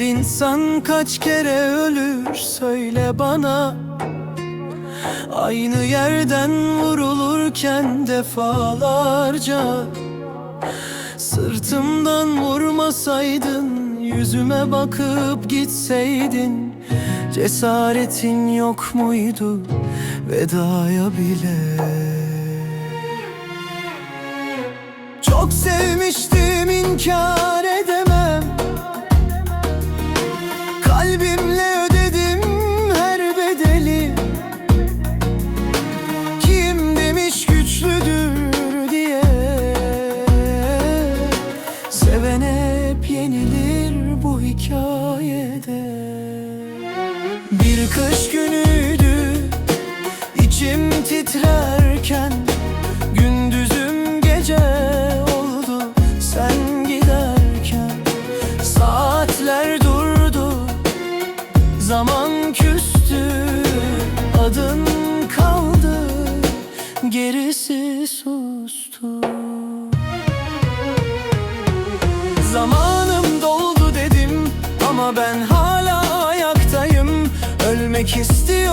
İnsan kaç kere ölür söyle bana. Aynı yerden vurulurken defalarca Sırtımdan vurmasaydın Yüzüme bakıp gitseydin Cesaretin yok muydu vedaya bile? Çok sevmiştim inkar kış günüydü. İçim titrerken Gündüzüm gece oldu. Sen giderken Saatler durdu. Zaman küstü Adın kaldı. Gerisi sustu. Zamanım doldu dedim Ama ben hala Ölmek istiyorum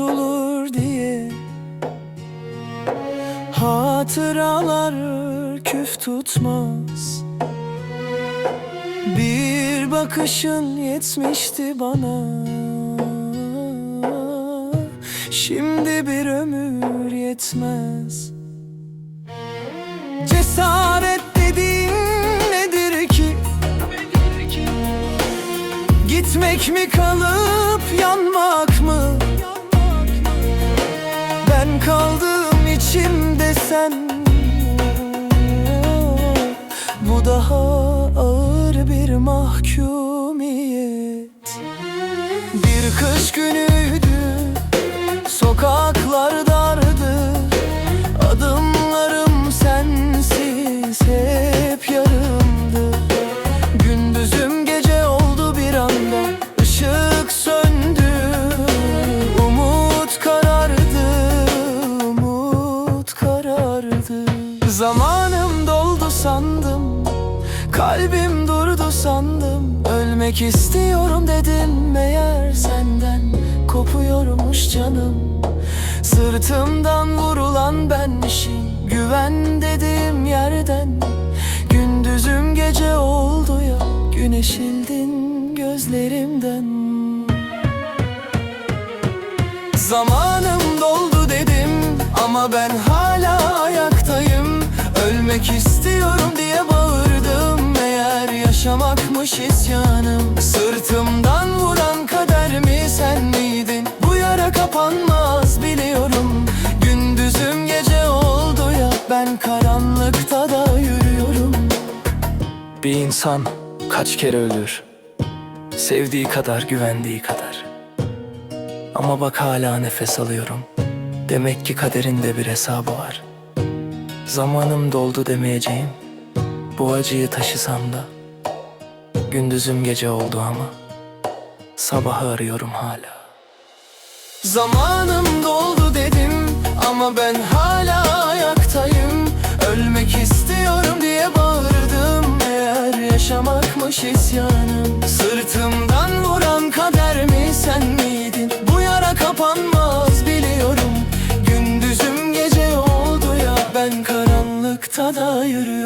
unutulur diye Hatıralar küf tutmaz Bir bakışın yetmişti bana Şimdi bir ömür yetmez Cesaret dediğin nedir ki? Gitmek mi kalıp yanmak kaldım içimde sen Bu daha ağır bir mahkumiyet. Bir kış günüydü Sokaklar dardı. Adımlarım Zamanım doldu sandım Kalbim durdu sandım. Ölmek istiyorum dedim Meğer senden kopuyormuş canım. Sırtımdan vurulan benmişim Güven dediğim yerden. Gündüzüm gece oldu ya Güneşildin gözlerimden. Zamanım doldu dedim Ama ben hala Ölmek istiyorum diye bağırdım. Meğer yaşamakmış isyanım. Sırtımdan vuran kader mi sen miydin? Bu yara kapanmaz biliyorum. Gündüzüm gece oldu ya Ben karanlıkta da yürüyorum. Bir insan kaç kere ölür? Sevdiği kadar güvendiği kadar. Ama bak hala nefes alıyorum. Demek ki kaderinde bir hesabı var Zamanım doldu demeyeceğim. Bu acıyı taşısam da Gündüzüm gece oldu ama Sabahı arıyorum hala. Zamanım doldu dedim Ama ben hala ayaktayım. Ölmek istiyorum diye bağırdım. Eğer yaşamakmış isyanım biliyorum Gündüzüm